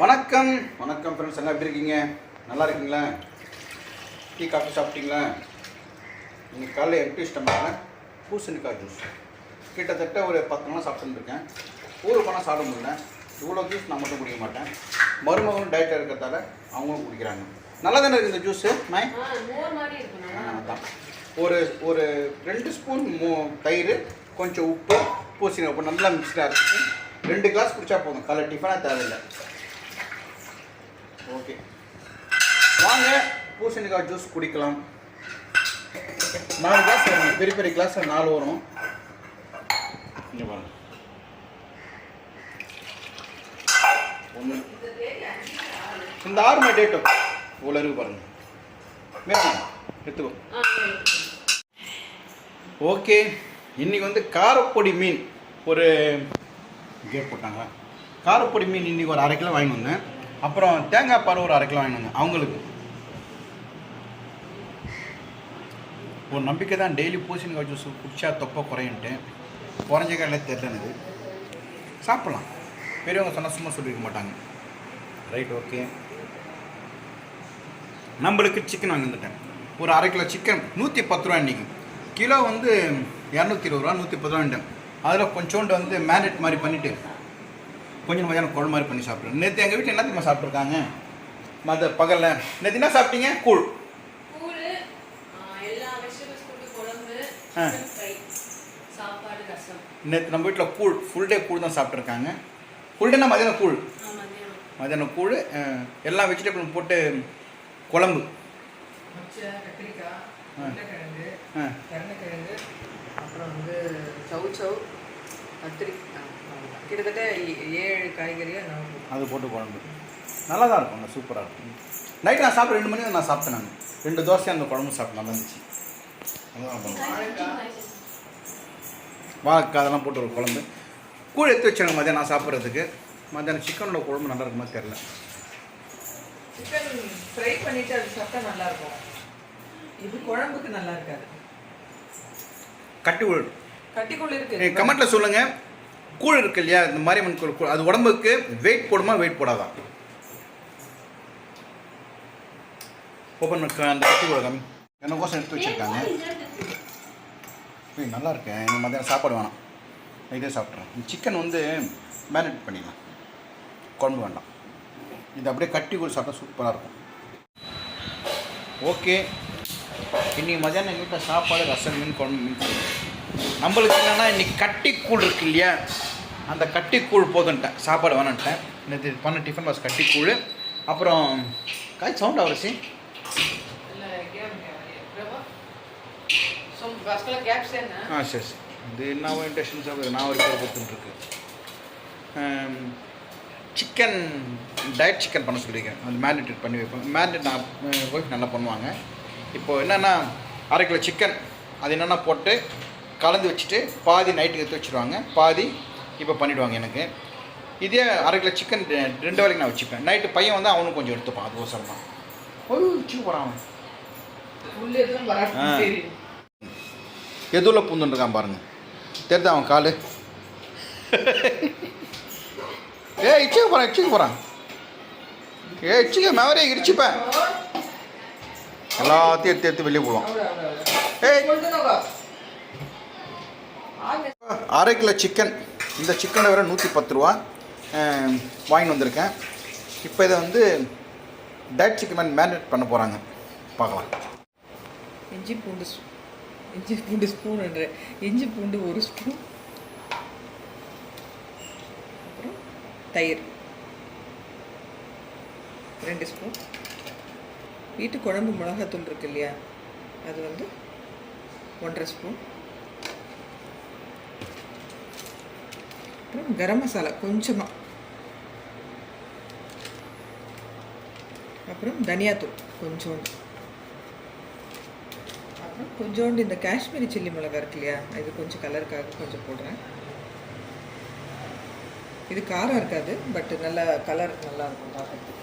வணக்கம். வணக்கம் ஃப்ரெண்ட்ஸ் எல்லாம் எப்படி இருக்கீங்க? நல்லா இருக்கீங்களா? டீ காஃபி சாப்பிட்டீங்களா? இன்னைக்கு காலையில் எம்டி ஸ்டமக்கில் பூசணிக்காய் ஜூஸ் கிட்டத்தட்ட ஒரு பத்து நாள் சாப்பிட்டுருக்கேன் ஊருக்கு போனால் சாப்பிட முடியல. இவ்வளோ ஜூஸ் நான் மட்டும் குடிக்க மாட்டேன். மருமகனும் டயட்டில் இருக்கிறதால அவங்களும் குடிக்கிறாங்க. நல்லா தானே இருக்குது இந்த ஜூஸு மை. அதான். ஒரு ஒரு ரெண்டு ஸ்பூன் மோ தயிர் கொஞ்சம் உப்பு பூசணி உப்பு நல்லா மிக்ஸ்டாக இருக்கு ரெண்டு கிளாஸ் குடிச்சா போதும். காலை டிஃபனாக தேவையில்லை. ஓகே வாங்க பூசணிக்காய் ஜூஸ் குடிக்கலாம். நாலு கிளாஸ் வரும் பெரிய பெரிய கிளாஸ் நாலு வரும். இங்கே பாருங்க. ஒன்று இந்த ஆறு மணி டேட்டும் இவ்வளோ இருக்கு பாருங்க. மேடம் எடுத்துக்கோ. ஓகே இன்னைக்கு வந்து காரப்பொடி மீன் ஒரு கேட் போட்டாங்க காரப்பொடி மீன் இன்றைக்கி ஒரு அரை கிலோ வாங்கி வந்தேன். அப்புறம் தேங்காய் பால் ஒரு அரை கிலோ வாங்கி வந்தேன். அவங்களுக்கு ஒரு நம்பிக்கை தான் டெய்லி பூசணிக்காய் ஜூஸ் குடிச்சா தொப்பை குறையன்ட்டு குறைஞ்ச காலையில் தெரியல எனக்கு. சாப்பிட்லாம். பெரியவங்க சொன்னால் சும்மா சொல்லியிருக்க மாட்டாங்க. Right okay. நம்மளுக்கு சிக்கன் வாங்கி வந்துட்டேன். ஒரு அரை கிலோ சிக்கன் நூற்றி பத்து ரூபா இன்றைக்கி கிலோ வந்து இரநூத்தி இருபது ரூபா நூற்றி பத்து ரூபான்ட்டேன் அதில் கொஞ்சோண்டு வந்து மேரினேட் மாதிரி பண்ணிவிட்டு கொஞ்சம் மதியானம் குழம்பு மாதிரி பண்ணி சாப்பிட்றேன் நேற்று எங்கள் வீட்டில் என்ன தெரியுமா சாப்பிட்ருக்காங்க மத பகலில் நேற்று என்ன சாப்பிட்டீங்க? கூழ். நேற்று நம்ம வீட்டில் கூழ் ஃபுல் டே கூழ் தான் சாப்பிட்ருக்காங்க ஃபுல் டேனா மதியானம் கூழ்? மதியானம். கூழ் எல்லா வெஜிடபிளும் போட்டு குழம்பு. உருளைக்கிழங்கு ஆ. கருணைக்கிழங்கு அப்புறம் வந்து சவு சவு அவ்வளவுதான். கிட்டத்தட்ட ஏ- ஏழு காய்கறியாக நான் அது போட்டு குழம்பு. நல்லா தான் இருக்கும் சூப்பராக இருக்கும். நைட்டு நான் சாப்பிட ரெண்டு மணி நான் சாப்பிட்டேன் நான். ரெண்டு தோசை அந்த குழம்பு சாப்பிட்டேன் நல்லா இருந்துச்சு. வாழைக்காய் அதெல்லாம் போட்டு ஒரு குழம்பு. கூழ் எடுத்து வச்சாங்க மதியானம் நான் சாப்பிட்றதுக்கு. மத்தியானம் சிக்கனோட குழம்பு நல்லா இருக்குமா தெரில சிக்கன் ஃப்ரை பண்ணிட்டு அது சாப்பிட்டா நல்லா இருக்கும். இது குழம்புக்கு நல்லா இருக்காது. கட்டி கூழ் கட்டிக்குள்ள இருக்கு கமெண்ட்டில் சொல்லுங்கள் கூழ் இருக்கு இல்லையா? இந்த மாரியம்மன் கூழ் கூழ். அது உடம்புக்கு வெயிட் போடுமா வெயிட் போடாதா? ஓப்பன் அந்த கட்டி கூழ் கம்மி எனக்கோசம் எடுத்து வச்சுருக்காங்க? ஏய் நல்லா இருக்கேன் எனக்கு மத்தியானம் சாப்பாடு வேணாம். இதே சாப்பிட்றேன் சிக்கன் வந்து மேரினேட் பண்ணிடலாம். குழம்பு வேண்டாம். இது அப்படியே கட்டி கூட சாப்பிட்டா சூப்பராக இருக்கும். ஓகே இன்னைக்கு மதியானம் எங்கள் வீட்டில் சாப்பாடு ரசம் மீன் குழம்பு மீன் நம்மளுக்கு என்னென்னா இன்னைக்கு கட்டிக்கூழ் இருக்கு இல்லையா? அந்த கட்டிக்கூழ் போதுன்ட்டேன். சாப்பாடு வேணான்ட்டேன். நேற்று பண்ண டிஃபன் பாக்ஸ் கட்டிக்கூழ். அப்புறம் காய் சவுண்ட் என்ன? ஆ சரி சரி. இது என்ன இன்டெக்ஷன் சாப்பிடுது நான் ஒரு பேர் கொடுத்துட்டுருக்கு சிக்கன் டயட் சிக்கன் பண்ண சொல்லியிருக்கேன். அது மேரினேட் பண்ணி வைப்பேன். மேரினேட் நான் ஒய்ஃப் நல்லா பண்ணுவாங்க. இப்போது என்னென்னா அரை கிலோ சிக்கன் அது என்னென்னா போட்டு கலந்து வச்சுட்டு பாதி நைட்டுக்கு எடுத்து வச்சுருவாங்க. பாதி இப்போ பண்ணிவிடுவாங்க எனக்கு. இதே அரை கிலோ சிக்கன் ரெண்டு வேலைக்கு நான் வச்சுப்பேன். நைட்டு பையன் வந்து அவனும் கொஞ்சம் எடுத்துப்பான். அது ஓசரம் தான். ஓ வச்சுக்க போகிறான் அவன். எதுவில் பூந்துட்டுருக்கான் பாருங்க. தெரியுதா அவன் காலு? ஏ இச்சுக்க போகிறான் இச்சுக்க போகிறான் ஏ இச்சுக்க மேவரே இடிச்சுப்பேன். எல்லாத்தையும் எடுத்து எடுத்து வெளியே போடுவான். ஏய். அரை கிலோ சிக்கன் இந்த சிக்கனை வேறு நூற்றி பத்து ரூபா. அஹ், வாங்கிட்டு வந்திருக்கேன். இப்போ இதை வந்து டயட் சிக்கன் மேரினேட் பண்ண போகிறாங்க பார்க்கலாம். இஞ்சி பூண்டு இஞ்சி பூண்டு ஸ்பூன் என்ற. இஞ்சி பூண்டு ஒரு ஸ்பூன் அப்புறம் தயிர். ரெண்டு ஸ்பூன் வீட்டு குழம்பு மிளகாத்தூள் இருக்கு இல்லையா? அது வந்து ஒன்றரை ஸ்பூன். அப்புறம் கரம் மசாலா கொஞ்சமாக அப்புறம் தனியாத்தூள் கொஞ்சோண்டு. அப்புறம் கொஞ்சோண்டு இந்த காஷ்மீரி சில்லி மிளகா இருக்கு இல்லையா? இது கொஞ்சம் கலருக்காக கொஞ்சம் போடுறேன். இது காரம் இருக்காது பட் நல்ல கலர் நல்லா இருக்கும் பார்க்கறதுக்கு.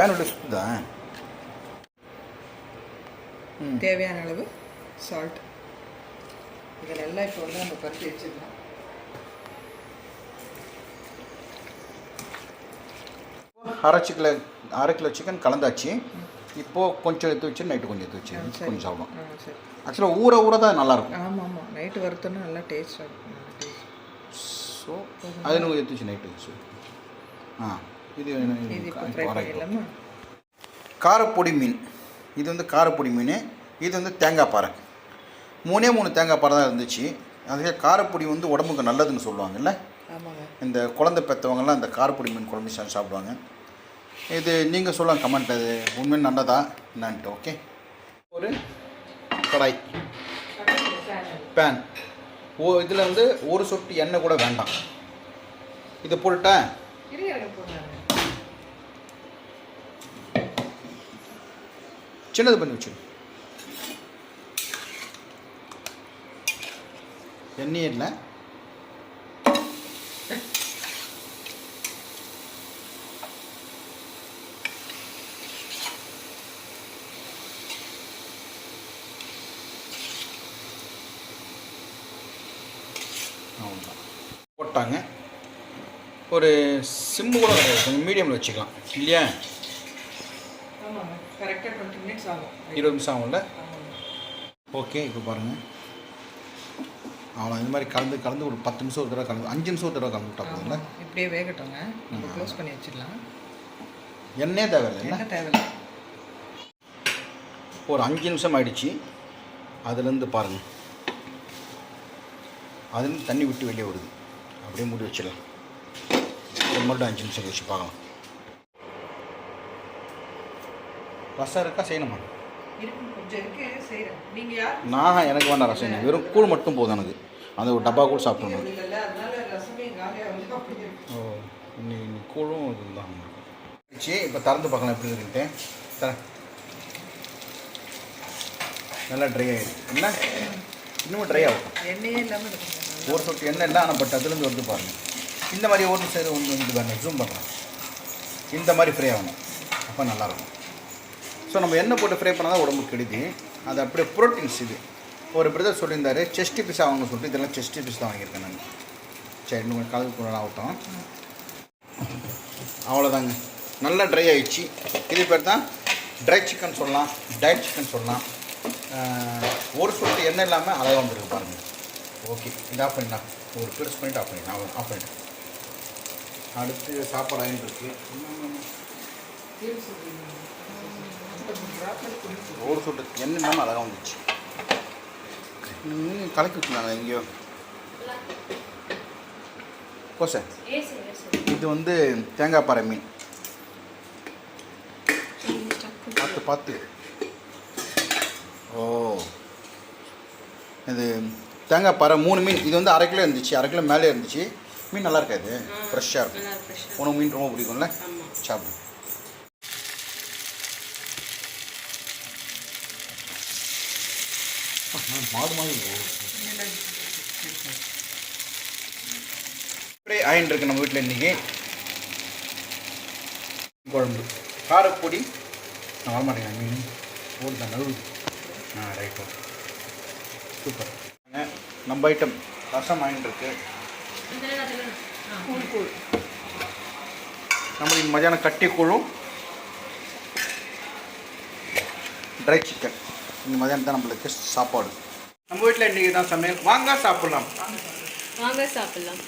ஃபேன் விட்டு சுற்றுதா. தேவையான அளவு சால்ட் இதை நல்லா இப்போ வந்து நம்ம பருத்தி வச்சுக்கலாம் அரை கிலோ அரை கிலோ சிக்கன் கலந்தாச்சு. இப்போது கொஞ்சம் எடுத்து வச்சு நைட்டு கொஞ்சம் எடுத்து வச்சு. கொஞ்சம் சாப்பிடும் ஆக்சுவலாக ஊற ஊற தான் நல்லாயிருக்கும். ஆமாம் ஆமாம் நைட்டு வறுத்தோன்னா நல்லா டேஸ்ட்டாக இருக்கும். ஸோ அது இன்னும் எடுத்து வச்சு நைட்டு வச்சு ஆ. இது காரப்பொடி மீன். இது வந்து காரப்பொடி மீன். இது வந்து தேங்காய் பாறை. மூணே மூணு தேங்காய் பாறை தான் இருந்துச்சு. அதுவே காரப்பொடி வந்து உடம்புக்கு நல்லதுன்னு சொல்லுவாங்கல்ல? இந்த குழந்தை பெற்றவங்கலாம் இந்த காரப்பொடி மீன் குழம்பு சாப்பிடுவாங்க. இது நீங்கள் சொல்லலாம் கமெண்ட் அது உண்மையில் நல்லதா என்னான்ட்டு ஓகே ஒரு கடாய். பேன் ஓ இதில் வந்து ஒரு சொட்டு எண்ணெய் கூட வேண்டாம். இதை போட்டுட்டேன். சின்னது பண்ணி வச்சு எண்ணெய் இல்லை போட்டாங்க. ஒரு சிம்மு கூட கிடையாது கொஞ்சம் மீடியமில் வச்சுக்கலாம். இல்லையா? இருபது நிமிஷம் ஆகும்ல? ஓகே இப்போ பாருங்கள் அவ்வளோ இந்த மாதிரி கலந்து கலந்து ஒரு பத்து நிமிஷம் ஒரு தடவை கலந்து அஞ்சு நிமிஷம் ஒரு தடவை கலந்து விட்டா போதும்ல. இப்படியே வேகட்டுங்க. இப்போ க்ளோஸ் பண்ணி வச்சிடலாம். எண்ணெயே தேவையில்லை என்ன? தேவையில்லை. ஒரு அஞ்சு நிமிஷம் ஆயிடுச்சு. அதுலேருந்து பாருங்கள் அதுலேருந்து தண்ணி விட்டு வெளியே வருது. அப்படியே மூடி வச்சிடலாம். ஒரு மறுபடியும் அஞ்சு நிமிஷம் கழிச்சு பார்க்கலாம். ரசம் இருக்கா? செய்யணுமா? நான் எனக்கு வேண்டாம் ரசம் இல்லை. வெறும் கூழ் மட்டும் போதும் எனக்கு. அந்த ஒரு டப்பா கூட சாப்பிடணும் ஓ இன்னி இன்னி கூழும் இதுதான். சரி இப்போ திறந்து பார்க்கலாம் எப்படி இருக்குன்ட்டு. தரேன் நல்லா ட்ரை ஆகிடுது என்ன? இன்னும் ட்ரை ஆகும் எண்ணெயே இல்லாமல் ஒரு சொட்டு எண்ணெய் இல்லை ஆனால் பட் அதுலேருந்து வந்து பாருங்கள் இந்த மாதிரி ஒரு சைடு ஒன்று இது பாருங்கள் ஜூம் பண்ணுறேன் இந்த மாதிரி ஃப்ரை ஆகணும். அப்போ நல்லாயிருக்கும். ஸோ நம்ம எண்ணெய் போட்டு ஃப்ரை பண்ணால் தான் உடம்புக்கு கெடுதி. அது அப்படியே ப்ரோட்டீன்ஸ் இது. ஒரு பிரதர் சொல்லியிருந்தாரு செஸ்ட் பீஸ் ஆகணும்னு சொல்லிட்டு இதெல்லாம் செஸ்ட் பீஸ் தான் வாங்கியிருக்கேன் நான். சரி இன்னும் கொஞ்சம் கலந்து கூட ஆகட்டும் அவ்வளோதாங்க நல்லா ட்ரை ஆகிடுச்சு இது பேர் தான் ட்ரை சிக்கன் சொல்லலாம் டயட் சிக்கன் சொல்லலாம். ஒரு சொட்டு எண்ணெய் இல்லாமல் அழகாக வந்துருக்கு பாருங்கள் ஓகே இது ஆஃப் பண்ணிடலாம். ஒரு பெருசு பண்ணிட்டு ஆஃப் பண்ணிடலாம். ஆஃப் பண்ணிட்டேன் அடுத்து சாப்பாடு ஆகிட்டு இருக்கு. ஒரு சொட்டு. எண்ணெய் இல்லாமல் அழகாக வந்துச்சு. கலக்கி விட்டுனாங்க எங்கேயோ. கோசை இது வந்து தேங்காய் பாறை மீன். பார்த்து பார்த்து. ஓ. இது தேங்காய் பாறை மூணு மீன். இது வந்து அரை கிலோ இருந்துச்சு. அரை கிலோ மேலே இருந்துச்சு. மீன் நல்லா இருக்காது ஃப்ரெஷ்ஷாக இருக்கும். உனக்கு மீன் ரொம்ப பிடிக்கும்ல? சாப்பிடு. மாடு அப்படியே ஆயின் இருக்கு நம்ம வீட்டில் இன்றைக்கி குழம்பு. காரப்பொடி. நான் வரமாட்டேங்க மீன். ஓடுதா நழுவுது ஆ ரைட் ஓகே சூப்பர். நம்ம ஐட்டம் ரசம் ஆயின் இருக்கு. கூழ் நம்மளுக்கு மதியானம் கட்டி கூழும் ட்ரை சிக்கன் இந்த மதியானம் தான் நம்மளுக்கு சாப்பாடு. நம்ம வீட்டில் இன்றைக்கி தான் சமையல். வாங்க சாப்பிட்லாம். வாங்க சாப்பிட்லாம்.